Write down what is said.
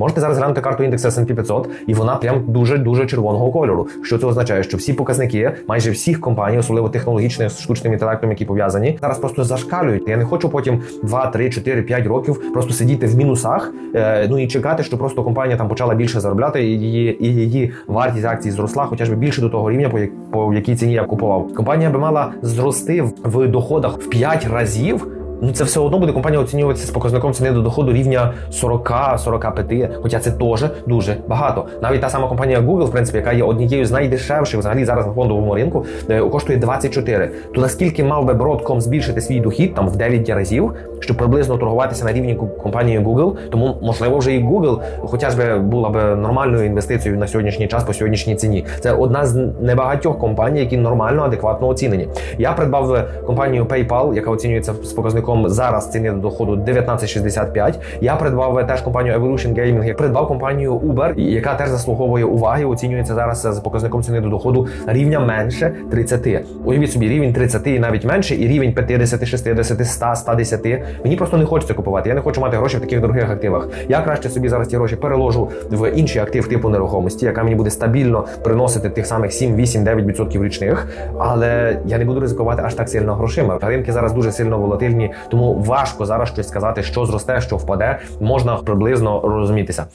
Можете зараз глянути карту індексу S&P 500, і вона прям дуже дуже червоного кольору. Що це означає? Що всі показники майже всіх компаній, особливо технологічних з штучним інтелектом, які пов'язані, зараз просто зашкалюють. Я не хочу потім 2, 3, 4, 5 років просто сидіти в мінусах, е, ну і чекати, що просто компанія там почала більше заробляти, і її, і її вартість акцій зросла, хоча б більше до того рівня, по, як- по якій ціні я купував. Компанія би мала зрости в- доходах в 5 разів. Ну, це все одно буде компанія оцінюватися з показником ціни до доходу рівня 40-45, хоча це теж дуже багато. Навіть та сама компанія Google, в принципі, яка є однією з найдешевших взагалі зараз на фондовому ринку, е, коштує 24. То наскільки мав би Broadcom збільшити свій дохід там в 9 разів, щоб приблизно торгуватися на рівні компанії Google, тому можливо вже і Google, хоча би була б нормальною інвестицією на сьогоднішній час по сьогоднішній ціні. Це одна з небагатьох компаній, які нормально, адекватно оцінені. Я придбав е, компанію PayPal, яка оцінюється з показником зараз ціни до доходу 19,65. Я придбав теж компанію Evolution Gaming, я придбав компанію Uber, яка теж заслуговує уваги. Оцінюється зараз з показником ціни до доходу рівня менше 30. Уявіть собі, рівень 30 і навіть менше, і рівень 50, 60, 100, 110. Мені просто не хочеться купувати. Я не хочу мати гроші в таких дорогих активах. Я краще собі зараз ті гроші переложу в інший актив типу нерухомості, яка мені буде стабільно приносити тих самих 7, 8, 9% річних. Але я не буду ризикувати аж так сильно грошима. Ринки зараз дуже сильно волатильні, тому важко зараз щось сказати, що зросте, що впаде. Можна приблизно розумітися.